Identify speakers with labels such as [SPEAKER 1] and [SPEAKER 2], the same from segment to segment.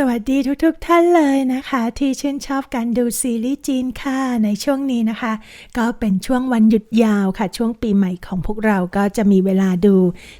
[SPEAKER 1] สวัสดีทุกๆทท่านเลยนะคะ ที่ชื่นชอบการดูซีรีส์จีนค่ะในช่วงนี้นะคะ ก็เป็นช่วงวันหยุดยาวค่ะ ช่วงปีใหม่ของพวกเราก็จะมีเวลาดู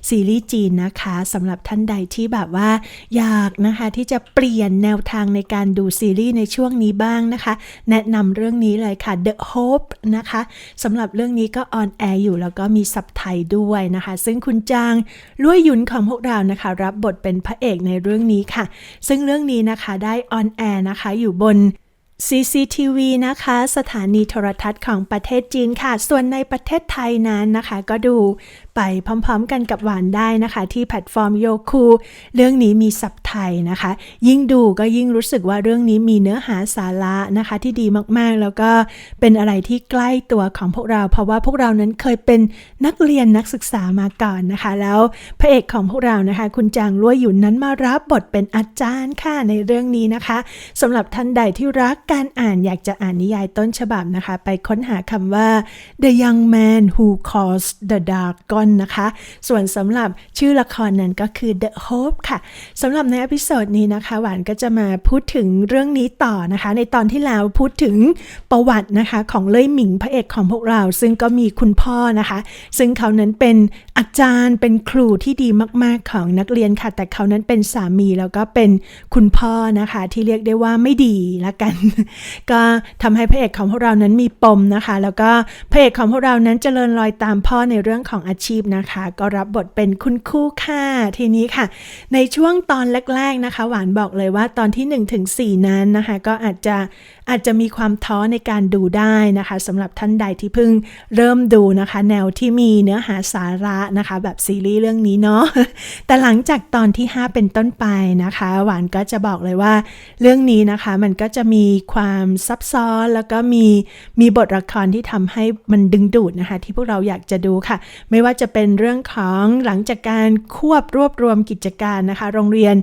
[SPEAKER 1] ซีรีส์จีนนะคะสำหรับท่านใดที่แบบว่า อยากนะคะที่จะเปลี่ยนแนวทางในการดูซีรีส์ในช่วงนี้บ้างนะคะ แนะนำเรื่องนี้เลยค่ะ The Hope นะคะสำหรับเรื่องนี้ก็ออนแอร์อยู่แล้วก็มีซับไทยด้วยนะคะ ซึ่งคุณจางลุยยุนของพวกเรานะคะ รับบทเป็นพระเอกในเรื่องนี้ค่ะ ซึ่งเรื่องนี้นะคะได้ออนแอร์นะคะอยู่บน CCTV นะคะ สถานีโทรทัศน์ของประเทศจีนค่ะ ส่วนในประเทศไทยนั้นนะคะ ก็ดูไปพร้อมๆกันกับหวานได้นะคะ ที่แพลตฟอร์มโยคูเรื่องนี้มีซับไทยนะคะ ยิ่งดูก็ยิ่งรู้สึกว่าเรื่องนี้มีเนื้อหาสาระนะคะ ที่ดีมากๆ แล้วก็เป็นอะไรที่ใกล้ตัวของพวกเรา เพราะว่าพวกเรานั้นเคยเป็นนักเรียนนักศึกษามาก่อนนะคะ แล้วพระเอกของพวกเรานะคะ คุณจางล้วยหยุนนั้นมารับบทเป็นอาจารย์ค่ะในเรื่องนี้นะคะสำหรับท่านใดที่รักการอ่านอยากจะอ่านนิยายต้นฉบับนะคะ ไปค้นหาคำว่า The Young Man Who Caused the Dragon นะคะ ส่วนสำหรับชื่อละครนั้นก็คือ The Hope ค่ะสำหรับในอพิโซดนี้นะคะ หวานก็จะมาพูดถึงเรื่องนี้ต่อนะคะ ในตอนที่แล้วพูดถึงประวัตินะคะ ของเล่ยหมิงพระเอกของพวกเรา ซึ่งก็มีคุณพ่อนะคะ ซึ่งเขานั้นเป็นอาจารย์เป็นครูที่ดีมาก ๆ ของนักเรียนค่ะ แต่เขานั้นเป็นสามีแล้วก็เป็นคุณพ่อนะคะ ที่เรียกได้ว่าไม่ดีละกันก็ทำให้พระเอกของพวกเรานั้นมีปมนะคะ แล้วก็พระเอกของพวกเรานั้นเจริญรอยตามพ่อในเรื่องของอาชีพนะคะ ก็รับบทเป็นคุณคู่ค่ะทีนี้ค่ะ ในช่วงตอนแรกๆนะคะ หวานบอกเลยว่าตอนที่1ถึง4นั้นนะคะ ก็อาจจะ อาจจะมีความท้อในการดูได้นะคะสำหรับท่านใดที่เพิ่งเริ่มดูนะคะ แนวที่มีเนื้อหาสาระนะคะ แบบซีรีส์เรื่องนี้เนาะแต่หลังจากตอนที่ 5 เป็นต้นไปนะคะ หวานก็จะบอกเลยว่า เรื่องนี้นะคะมันก็จะมีความซับซ้อนแล้วก็มีมีบทละครที่ทำให้มันดึงดูดนะคะ ที่พวกเราอยากจะดูค่ะ ไม่ว่าจะเป็นเรื่องของหลังจากการควบรวบรวมกิจการนะคะ โรงเรียน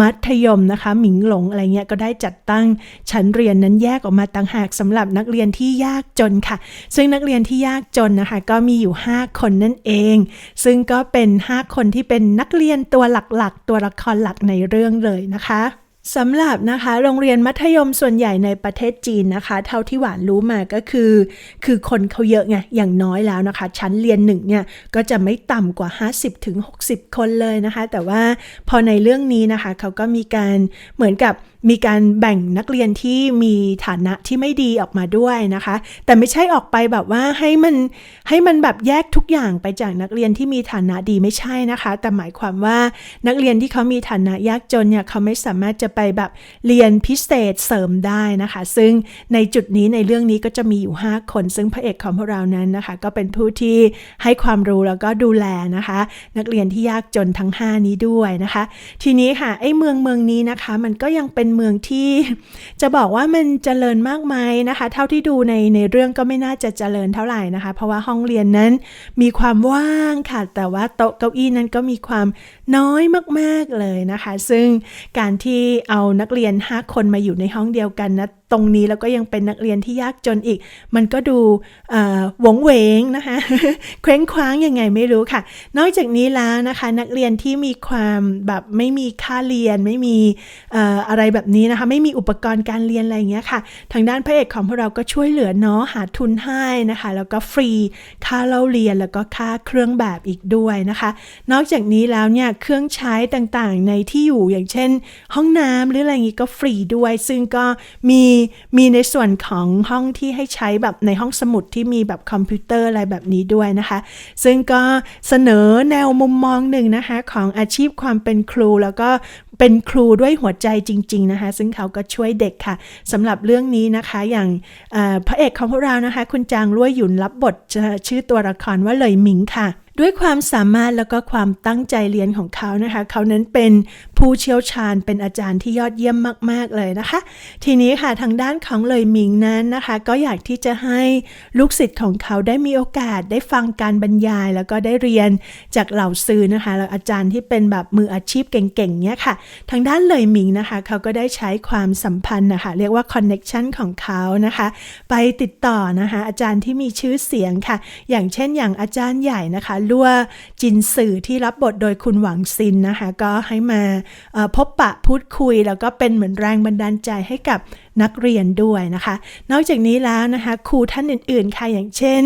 [SPEAKER 1] มัธยมนะคะ หมิงหลงอะไรเงี้ยก็ได้จัดตั้งชั้นเรียนนั้นแยกออกมาต่างหากสำหรับนักเรียนที่ยากจนค่ะ ซึ่งนักเรียนที่ยากจนนะคะ ก็มีอยู่ 5 คนนั่นเอง ซึ่งก็เป็น 5 คนที่เป็นนักเรียนตัวหลักๆ ตัวละครหลักในเรื่องเลยนะคะสำหรับนะคะโรงเรียนมัธยมส่วนใหญ่ในประเทศจีนนะคะ เท่าที่หวานรู้มาก็คือ คือคนเขาเยอะไงอย่างน้อยแล้วนะคะ ชั้นเรียนหนึ่งเนี่ยก็จะไม่ต่ำกว่า 50-60ถึง60คนเลยนะคะ แต่ว่าพอในเรื่องนี้นะคะเขาก็มีการเหมือนกับ มีการแบ่งนักเรียนที่มีฐานะที่ไม่ดีออกมาด้วยนะคะ แต่ไม่ใช่ออกไปแบบว่าให้มันให้มันแบบแยกทุกอย่างไปจากนักเรียนที่มีฐานะดีไม่ใช่นะคะ แต่หมายความว่านักเรียนที่เขามีฐานะยากจนเนี่ยเขาไม่สามารถจะไปแบบเรียนพิเศษเสริมได้นะคะ ซึ่งในจุดนี้ในเรื่องนี้ก็จะมีอยู่ 5 คน ซึ่งพระเอกของพวกเรานั้นนะคะ ก็เป็นผู้ที่ให้ความรู้แล้วก็ดูแลนะคะ นักเรียนที่ยากจนทั้ง 5 นี้ด้วยนะคะ ทีนี้ค่ะไอ้เมืองเมืองนี้นะคะ มันก็ยังเป็นเมืองที่จะบอกว่ามันเจริญมากไหมนะคะ เท่าที่ดูในในเรื่องก็ไม่น่าจะเจริญเท่าไหร่นะคะ เพราะว่าห้องเรียนนั้นมีความว่างค่ะ แต่ว่าโต๊ะเก้าอี้นั้นก็มีความน้อยมากๆเลยนะคะ ซึ่งการที่เอานักเรียน 5 คนมาอยู่ในห้องเดียวกันนะ ตรงนี้แล้วก็ยังเป็นนักเรียนที่ยากจนอีก มันก็ดูหวงเวงนะคะเคว้งคว้างยังไงไม่รู้ค่ะ นอกจากนี้แล้วนะคะนักเรียนที่มีความแบบไม่มีค่าเรียนไม่มีอะไรแบบนี้นะคะไม่มีอุปกรณ์การเรียนอะไรอย่างเงี้ยค่ะ ทางด้านพระเอกของพวกเราก็ช่วยเหลือเนาะหาทุนให้นะคะ แล้วก็ฟรีค่าเล่าเรียนแล้วก็ค่าเครื่องแบบอีกด้วยนะคะ นอกจากนี้แล้วเนี่ยเครื่องใช้ต่างๆในที่อยู่อย่างเช่น ห้องน้ำหรืออะไรอย่างงี้ก็ฟรีด้วย ซึ่งก็มีมีในส่วนของห้องที่ให้ใช้แบบในห้องสมุดที่มีแบบคอมพิวเตอร์อะไรแบบนี้ด้วยนะคะ ซึ่งก็เสนอแนวมุมมองหนึ่งนะคะ ของอาชีพความเป็นครูแล้วก็เป็นครูด้วยหัวใจจริง ๆนะคะ ซึ่งเขาก็ช่วยเด็กค่ะสำหรับเรื่องนี้นะคะอย่างพระเอกของพวกเรานะคะ คุณจางล้วยหยุนรับบทชื่อตัวละครว่าเลยหมิงค่ะ ด้วยความสามารถแล้วก็ความตั้งใจเรียนของเขานะคะ เขานั้นเป็นผู้เชี่ยวชาญเป็นอาจารย์ที่ยอดเยี่ยมมาก ๆ เลยนะคะ ทีนี้ค่ะทางด้านของเลยหมิงนั้นนะคะ ก็อยากที่จะให้ลูกศิษย์ของเขาได้มีโอกาสได้ฟังการบรรยาย แล้วก็ได้เรียนจากเหล่าซื้อนะคะแล้วอาจารย์ที่เป็นแบบมืออาชีพเก่งๆเนี้ยค่ะ ทางด้านเลยหมิงนะคะ เขาก็ได้ใช้ความสัมพันธ์นะคะ เรียกว่าคอนเน็ชันของเขานะคะ ไปติดต่อนะคะอาจารย์ที่มีชื่อเสียงค่ะ อย่างเช่นอย่างอาจารย์ใหญ่นะคะลั่วจินสื่อที่รับบทโดยคุณหวังซินนะคะ ก็ให้มาพบปะพูดคุย แล้วก็เป็นเหมือนแรงบันดาลใจให้กับนักเรียนด้วยนะคะ นอกจากนี้แล้วนะคะครูท่านอื่นๆค่ะอย่างเช่น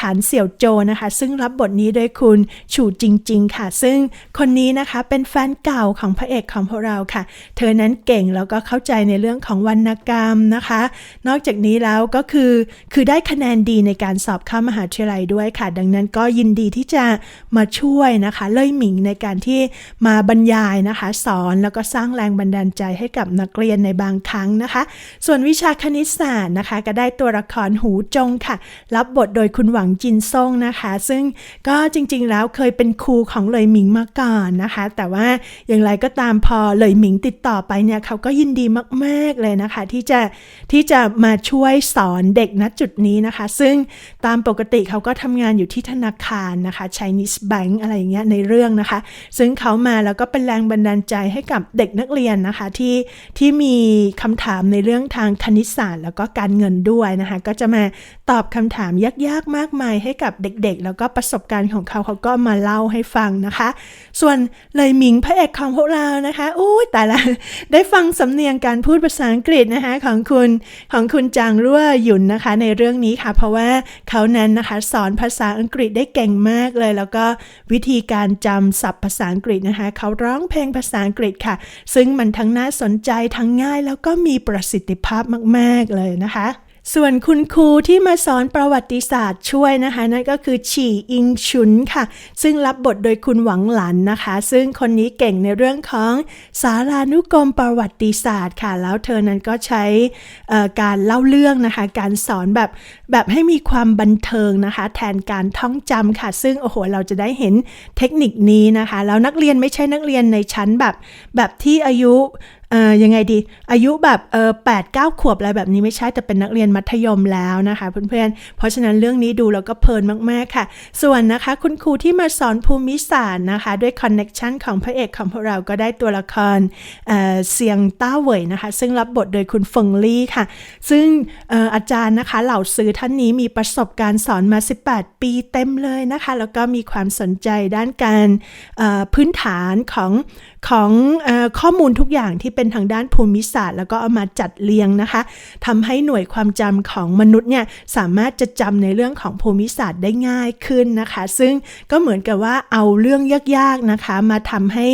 [SPEAKER 1] ฐานเสี่ยวโจนะคะ ซึ่งรับบทนี้โดยคุณฉูจริง ๆ ค่ะ ซึ่งคนนี้นะคะเป็นแฟนเก่าของพระเอกของพวกเราค่ะ เธอนั้นเก่งแล้วก็เข้าใจในเรื่องของวรรณกรรมนะคะ นอกจากนี้แล้วก็คือคือได้คะแนนดีในการสอบเข้ามหาวิทยาลัยด้วยค่ะ ดังนั้นก็ยินดีที่จะมาช่วยนะคะเล่ยหมิงในการที่มาบรรยายนะคะ สอนแล้วก็สร้างแรงบันดาลใจให้กับนักเรียนในบางครั้งนะคะส่วนวิชาคณิตศาสตร์นะคะ ก็ได้ตัวละครหูจงค่ะ รับบทโดยคุณหวังจินซ่งนะคะ ซึ่งก็จริงๆแล้วเคยเป็นครูของเลยหมิงมาก่อนนะคะ แต่ว่าอย่างไรก็ตามพอเลยหมิงติดต่อไปเนี่ยเขาก็ยินดีมากๆเลยนะคะ ที่จะที่จะมาช่วยสอนเด็กณจุดนี้นะคะ ซึ่งตามปกติเขาก็ทำงานอยู่ที่ธนาคารนะคะ Chinese Bank อะไรอย่างเงี้ยในเรื่องนะคะ ซึ่งเขามาแล้วก็เป็นแรงบันดาลใจให้กับเด็กนักเรียนนะคะที่ที่มีคำถามในเรื่องทางคณิตศาสตร์ แล้วก็การเงินด้วยนะคะ ก็จะมาตอบคำถามยากๆมากมายให้กับเด็กๆ แล้วก็ประสบการณ์ของเขาเขาก็มาเล่าให้ฟังนะคะ ส่วนเลยหมิงพระเอกของพวกเรานะคะอุ้ยแต่ละได้ฟังสำเนียงการพูดภาษาอังกฤษนะคะของคุณของคุณจางรั่วหยุนนะคะ ในเรื่องนี้ค่ะ เพราะว่าเขานั้นนะคะสอนภาษาอังกฤษได้เก่งมากเลย แล้วก็วิธีการจำศัพท์ภาษาอังกฤษนะคะ เขาร้องเพลงภาษาอังกฤษค่ะ ซึ่งมันทั้งน่าสนใจทั้งง่ายแล้วก็มีประสิทธิภาพมาก ๆ เลยนะคะ ส่วนคุณครูที่มาสอนประวัติศาสตร์ช่วยนะคะ นั่นก็คือฉี่อิงชุนค่ะ ซึ่งรับบทโดยคุณหวังหลันนะคะ ซึ่งคนนี้เก่งในเรื่องของสารานุกรมประวัติศาสตร์ค่ะ แล้วเธอนั้นก็ใช้การเล่าเรื่องนะคะ การสอนแบบแบบให้มีความบันเทิงนะคะ แทนการท่องจำค่ะ ซึ่งโอ้โหเราจะได้เห็นเทคนิคนี้นะคะ แล้วนักเรียนไม่ใช่นักเรียนในชั้นแบบแบบที่อายุ เอ่อยังไงดี อายุแบบเออแปดเก้าขวบอะไรแบบนี้ไม่ใช่แต่เป็นนักเรียนมัธยมแล้วนะคะเพื่อนๆ เพราะฉะนั้นเรื่องนี้ดูแล้วก็เพลินมากๆค่ะ ส่วนนะคะคุณครูที่มาสอนภูมิศาสตร์นะคะ ด้วยคอนเน็ชันของพระเอกของพวกเราก็ได้ตัวละครเอ่อเซียงต้าเหวยนะคะ ซึ่งรับบทโดยคุณเฟิงลี่ค่ะ ซึ่งเอ่ออาจารย์นะคะเหล่าซื้อท่านนี้มีประสบการณ์สอนมา 18 ปีเต็มเลยนะคะ แล้วก็มีความสนใจด้านการเอ่อพื้นฐานของของออข้อมูลทุกอย่างที่เป็นทางด้านภูมิศาสตร์ แล้วก็เอามาจัดเรียงนะคะทำให้หน่วยความจำของมนุษย์เนี่ยสามารถจะจำในเรื่องของภูมิศาสตร์ได้ง่ายขึ้นนะคะ ซึ่งก็เหมือนกับว่าเอาเรื่องยากๆนะคะ มาทำให้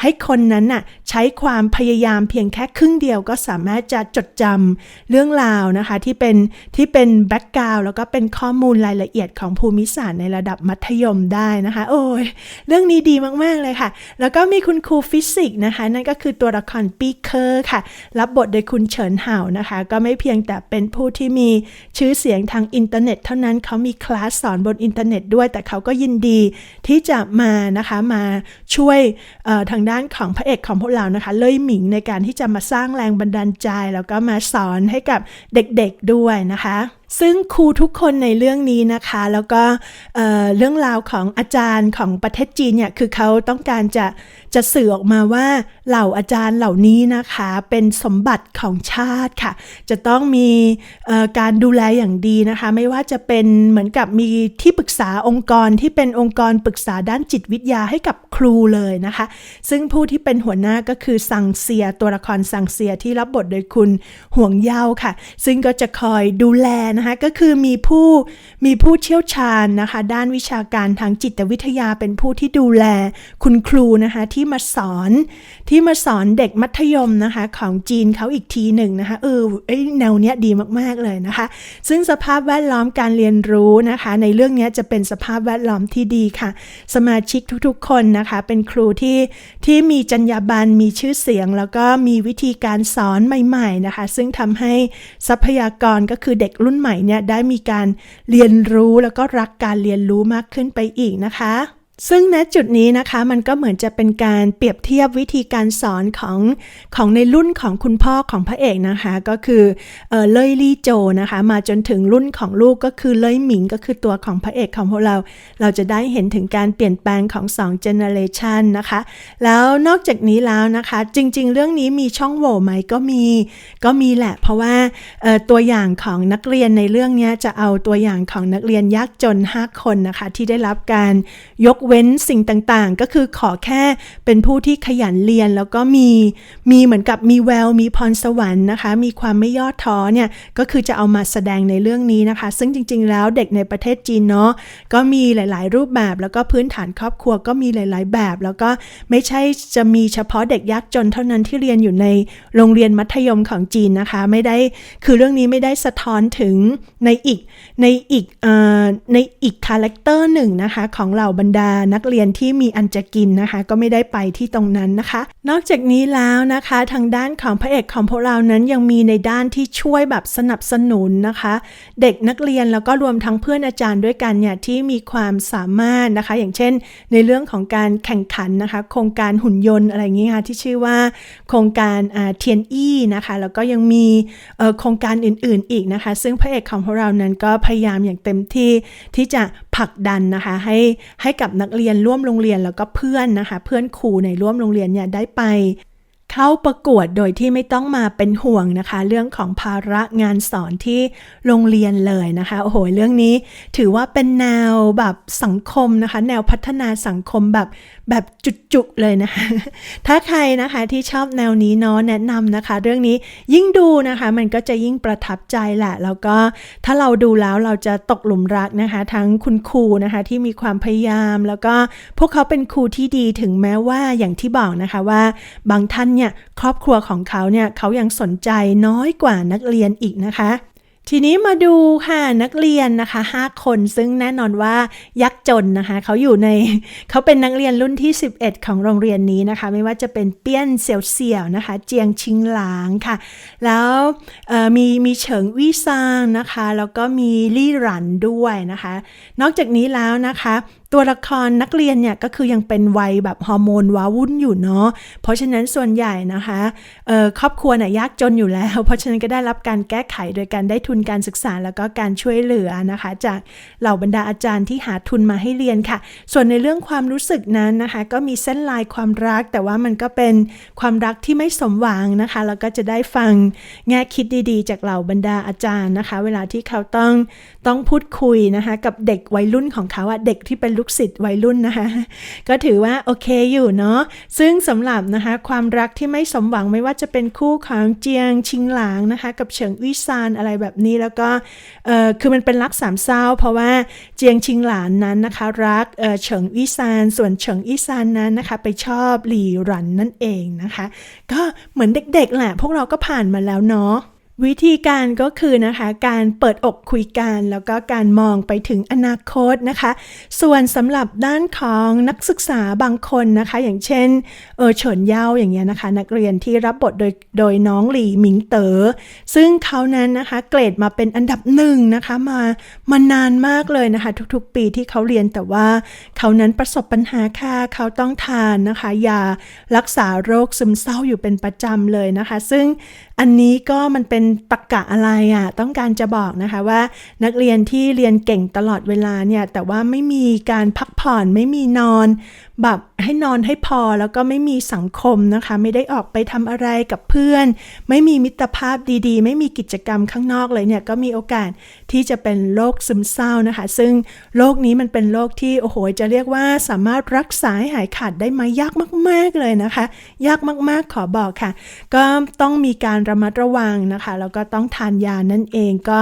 [SPEAKER 1] ให้คนนั้นน่ะใช้ความพยายามเพียงแค่ครึ่งเดียวก็สามารถจะจดจำเรื่องราวนะคะที่เป็นที่เป็นแบ็กกราวแล้วก็เป็นข้อมูลรายละเอียดของภูมิศาสตร์ในระดับมัธยมได้นะคะ โอ้ยเรื่องนี้ดีมากๆเลยค่ะ แล้วก็มีคุณครูฟิสิกส์นะคะ นั่นก็คือตัวละครปีเคอร์ค่ะ รับบทโดยคุณเฉินเห่านะคะ ก็ไม่เพียงแต่เป็นผู้ที่มีชื่อเสียงทางอินเทอร์เน็ต เท่านั้นเขามีคลาสสอนบนอินเทอร์เน็ตด้วย แต่เขาก็ยินดีที่จะมานะคะมาช่วยทางด้านของพระเอกของพวกเรานะคะ เล่ยหมิงในการที่จะมาสร้างแรงบันดาลใจ แล้วก็มาสอนให้กับเด็กๆด้วยนะคะ ซึ่งครูทุกคนในเรื่องนี้นะคะ แล้วก็เเรื่องราวของอาจารย์ของประเทศจีนเนี่ยคือเขาต้องการจะจะสื่อออกมาว่าเหล่าอาจารย์เหล่านี้นะคะ เป็นสมบัติของชาติค่ะ จะต้องมีการดูแลอย่างดีนะคะ ไม่ว่าจะเป็นเหมือนกับมีที่ปรึกษาองค์กรที่เป็นองค์กรปรึกษาด้านจิตวิทยาให้กับครูเลยนะคะ ซึ่งผู้ที่เป็นหัวหน้าก็คือสังเซียตัวละครสังเซียที่รับบทโดยคุณห่วงเยาค่ะ ซึ่งก็จะคอยดูแลนะคะก็คือมีผู้มีผู้เชี่ยวชาญนะคะ ด้านวิชาการทางจิตวิทยาเป็นผู้ที่ดูแลคุณครูนะคะที่มาสอนที่มาสอนเด็กมัธยมนะคะของจีนเขาอีกทีหนึ่งนะคะเออไอแนวเนี้ยดีมากๆเลยนะคะ ซึ่งสภาพแวดล้อมการเรียนรู้นะคะ ในเรื่องนี้จะเป็นสภาพแวดล้อมที่ดีค่ะ สมาชิกทุกๆ คนนะคะ เป็นครูที่ที่มีจรรยาบรรณมีชื่อเสียง แล้วก็มีวิธีการสอนใหม่ ๆนะคะ ซึ่งทำให้ทรัพยากรก็คือเด็กรุ่นใหม่เนี่ยได้มีการเรียนรู้แล้วก็รักการเรียนรู้มากขึ้นไปอีกนะคะ ซึ่งณจุดนี้นะคะมันก็เหมือนจะเป็นการเปรียบเทียบวิธีการสอนของของในรุ่นของคุณพ่อของพระเอกนะคะ ก็คือเออเล่ยลี่โจนะคะ มาจนถึงรุ่นของลูกก็คือเล่ยหมิงก็คือตัวของพระเอกของพวกเรา เราจะได้เห็นถึงการเปลี่ยนแปลงของ2 generation นะคะ แล้วนอกจากนี้แล้วนะคะ จริง ๆ เรื่องนี้มีช่องโหว่ไหมก็มี ก็มีแหละ เพราะว่าตัวอย่างของนักเรียนในเรื่องนี้จะเอาตัวอย่างของนักเรียนยากจน 5 คนนะคะ ที่ได้รับการยกเเว้นสิ่งต่างๆ ก็คือขอแค่เป็นผู้ที่ขยันเรียนแล้วก็มีมีเหมือนกับมีแววมีพรสวรรค์นะคะ มีความไม่ย่อท้อเนี่ยก็คือจะเอามาแสดงในเรื่องนี้นะคะ ซึ่งจริง ๆ แล้วเด็กในประเทศจีนเนาะก็มีหลาย ๆ รูปแบบแล้วก็พื้นฐานครอบครัวก็มีหลาย ๆ แบบ แล้วก็ไม่ใช่จะมีเฉพาะเด็กยากจนเท่านั้นที่เรียนอยู่ในโรงเรียนมัธยมของจีนนะคะ ไม่ได้คือเรื่องนี้ไม่ได้สะท้อนถึงในอีกในอีกในอีกคาแรคเตอร์หนึ่งนะคะของเหล่าบรรดานักเรียนที่มีอันจะกินนะคะ ก็ไม่ได้ไปที่ตรงนั้นนะคะ นอกจากนี้แล้วนะคะ ทางด้านของพระเอกของพวกเรานั้นยังมีในด้านที่ช่วยแบบสนับสนุนนะคะ เด็กนักเรียนแล้วก็รวมทั้งเพื่อนอาจารย์ด้วยกันเนี่ยที่มีความสามารถนะคะ อย่างเช่น ในเรื่องของการแข่งขันนะคะ โครงการหุ่นยนต์อะไรอย่างนี้ค่ะที่ชื่อว่า โครงการเทียนอี้นะคะแล้วก็ยังมีโครงการอื่น ๆอีกนะคะ ซึ่งพระเอกของพวกเรานั้นก็พยายามอย่างเต็มที่ที่จะผลักดันนะคะให้ให้กับนักเรียนร่วมโรงเรียนแล้วก็เพื่อนนะคะ เพื่อนครูในร่วมโรงเรียนเนี่ยได้ไป เข้าประกวดโดยที่ไม่ต้องมาเป็นห่วงนะคะ เรื่องของภาระงานสอนที่โรงเรียนเลยนะคะโอ้โหเรื่องนี้ถือว่าเป็นแนวแบบสังคมนะคะ แนวพัฒนาสังคมแบบแบบจุกๆเลยนะคะ ถ้าใครนะคะที่ชอบแนวนี้เนาะแนะนำนะคะ เรื่องนี้ยิ่งดูนะคะ มันก็จะยิ่งประทับใจแหละ แล้วก็ถ้าเราดูแล้วเราจะตกหลุมรักนะคะ ทั้งคุณครูนะคะที่มีความพยายาม แล้วก็พวกเขาเป็นครูที่ดีถึงแม้ว่าอย่างที่บอกนะคะว่าบางท่านเนี่ยครอบครัวของเขาเนี่ยเขายังสนใจน้อยกว่านักเรียนอีกนะคะทีนี้มาดูค่ะนักเรียนนะคะ 5 คนซึ่งแน่นอนว่ายักษ์จนนะคะเขาอยู่ในเขาเป็นนักเรียนรุ่นที่ 11 ของโรงเรียนนี้นะคะ ไม่ว่าจะเป็นเปี้ยนเสี่ยวเสี่ยวนะคะ เจียงชิงหลางค่ะ แล้วมีมีเฉิงวี่ซางนะคะ แล้วก็มีลี่หรันด้วยนะคะ นอกจากนี้แล้วนะคะ ตัวละครนักเรียนเนี่ยก็คือยังเป็นวัยแบบฮอร์โมนว้าวุ่นอยู่เนาะ เพราะฉะนั้นส่วนใหญ่นะคะเอ่อครอบครัวเนี่ยยากจนอยู่แล้ว เพราะฉะนั้นก็ได้รับการแก้ไขโดยการได้ทุนการศึกษาแล้วก็การช่วยเหลือนะคะ จากเหล่าบรรดาอาจารย์ที่หาทุนมาให้เรียนค่ะ ส่วนในเรื่องความรู้สึกนั้นนะคะ ก็มีเส้นลายความรัก แต่ว่ามันก็เป็นความรักที่ไม่สมหวังนะคะแล้วก็จะได้ฟังแง่คิดดีๆ จากเหล่าบรรดาอาจารย์นะคะ เวลาที่เขาต้องต้องพูดคุยนะคะ กับเด็กวัยรุ่นของเขาอะเด็กที่เป็นลูกศิษย์วัยรุ่นนะคะ ก็ถือว่าโอเคอยู่เนาะซึ่งสำหรับนะคะความรักที่ไม่สมหวังไม่ว่าจะเป็นคู่ของเจียงชิงหลางนะคะ กับเฉิงวิซานอะไรแบบนี้แล้วก็เออคือมันเป็นรักสามเศร้า เพราะว่าเจียงชิงหลานนั้นนะคะรักเออเฉิงวิซานส่วนเฉิงวิซานนั้นนะคะ ไปชอบหลี่หรันนั่นเองนะคะ ก็เหมือนเด็กๆแหละพวกเราก็ผ่านมาแล้วเนาะ วิธีการก็คือนะคะการเปิดอกคุยกันแล้วก็การมองไปถึงอนาคตนะคะ ส่วนสำหรับด้านของนักศึกษาบางคนนะคะ อย่างเช่นเออเฉินเย่าอย่างเงี้ยนะคะ นักเรียนที่รับบทโดยโดยน้องหลี่หมิงเต๋อซึ่งเขานั้นนะคะเกรดมาเป็นอันดับหนึ่งนะคะมามานานมากเลยนะคะ ทุกๆ ปีที่เขาเรียนแต่ว่าเขานั้นประสบปัญหาค่ะเขาต้องทานนะคะยารักษาโรคซึมเศร้าอยู่เป็นประจำเลยนะคะ ซึ่งอันนี้ก็มันเป็นตรกกะอะไรอะ่ะต้องการจะบอกนะคะว่า นักเรียนที่เรียนเก่งตลอดเวลาเนี่ยแต่ว่าไม่มีการพักผ่อนไม่มีนอน แบบให้นอนให้พอแล้วก็ไม่มีสังคมนะคะ ไม่ได้ออกไปทำอะไรกับเพื่อน ไม่มีมิตรภาพดีๆ ไม่มีกิจกรรมข้างนอกเลยเนี่ยก็มีโอกาสที่จะเป็นโรคซึมเศร้านะคะ ซึ่งโรคนี้มันเป็นโรคที่โอ้โหจะเรียกว่าสามารถรักษาหหายขาดได้ไหมยากมาก ๆเลยนะคะ ยากมากๆขอบอกค่ะ ก็ต้องมีการระมัดระวังนะคะแล้วก็ต้องทานยานั่นเองก็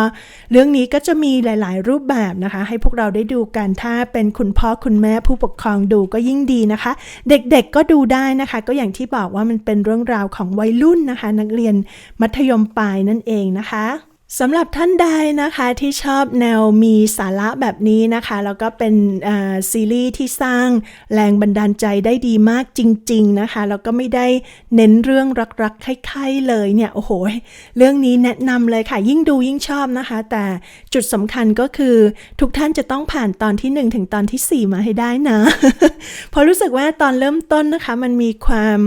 [SPEAKER 1] เรื่องนี้ก็จะมีหลาย ๆ รูปแบบนะคะ ให้พวกเราได้ดูกันถ้าเป็นคุณพ่อคุณแม่ผู้ปกครองดูก็ยิ่งดีนะคะ เด็กๆก็ดูได้นะคะ ก็อย่างที่บอกว่ามันเป็นเรื่องราวของวัยรุ่นนะคะ นักเรียนมัธยมปลายนั่นเองนะคะ สำหรับท่านใดนะคะที่ชอบแนวมีสาระแบบนี้นะคะ แล้วก็เป็นซีรีส์ที่สร้างแรงบันดาลใจได้ดีมากจริง ๆนะคะ แล้วก็ไม่ได้เน้นเรื่องรักๆใคร่ๆเลยเนี่ยโอ้โห เรื่องนี้แนะนำเลยค่ะ ยิ่งดูยิ่งชอบนะคะ แต่จุดสำคัญก็คือทุกท่านจะต้องผ่านตอนที่ 1 ถึงตอนทีสี่ 4 มาให้ได้นะ เพราะรู้สึกว่าตอนเริ่มต้นนะคะ มันมีความ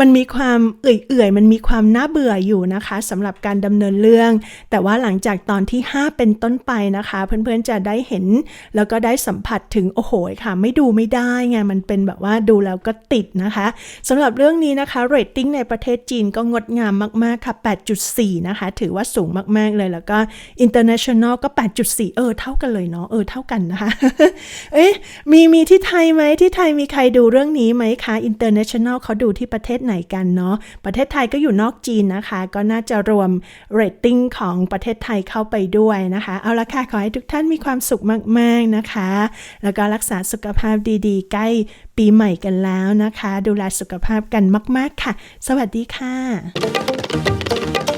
[SPEAKER 1] มันมีความเอื่อยๆมันมีความน่าเบื่ออยู่นะคะสำหรับการดำเนินเรื่องแต่ว่าหลังจากตอนที่ 5 เป็นต้นไปนะคะ เพื่อนๆจะได้เห็น แล้วก็ได้สัมผัสถึงโอ้โหค่ะ ไม่ดูไม่ได้ไงมันเป็นแบบว่าดูแล้วก็ติดนะคะสำหรับเรื่องนี้นะคะเรตติ้งในประเทศจีนก็งดงามมากๆค่ะ 8.4 นะคะ ถือว่าสูงมากๆเลยแล้วก็ international ก็ 8.4 เออ เท่ากันเลยเนาะเออเท่ากันนะคะ เอ๊ะมีมีที่ไทยไหมที่ไทยมีใครดูเรื่องนี้ไหมคะ international เขาดูที่ประเทศไหนกันเนาะประเทศไทยก็อยู่นอกจีนนะคะ ก็น่าจะรวมเรตติ้งของประเทศไทยเข้าไปด้วยนะคะ เอาละค่ะ ขอให้ทุกท่านมีความสุขมาก ๆ นะคะ แล้วก็รักษาสุขภาพดีๆ ใกล้ปีใหม่กันแล้วนะคะ ดูแลสุขภาพกันมาก ๆ ค่ะ สวัสดีค่ะ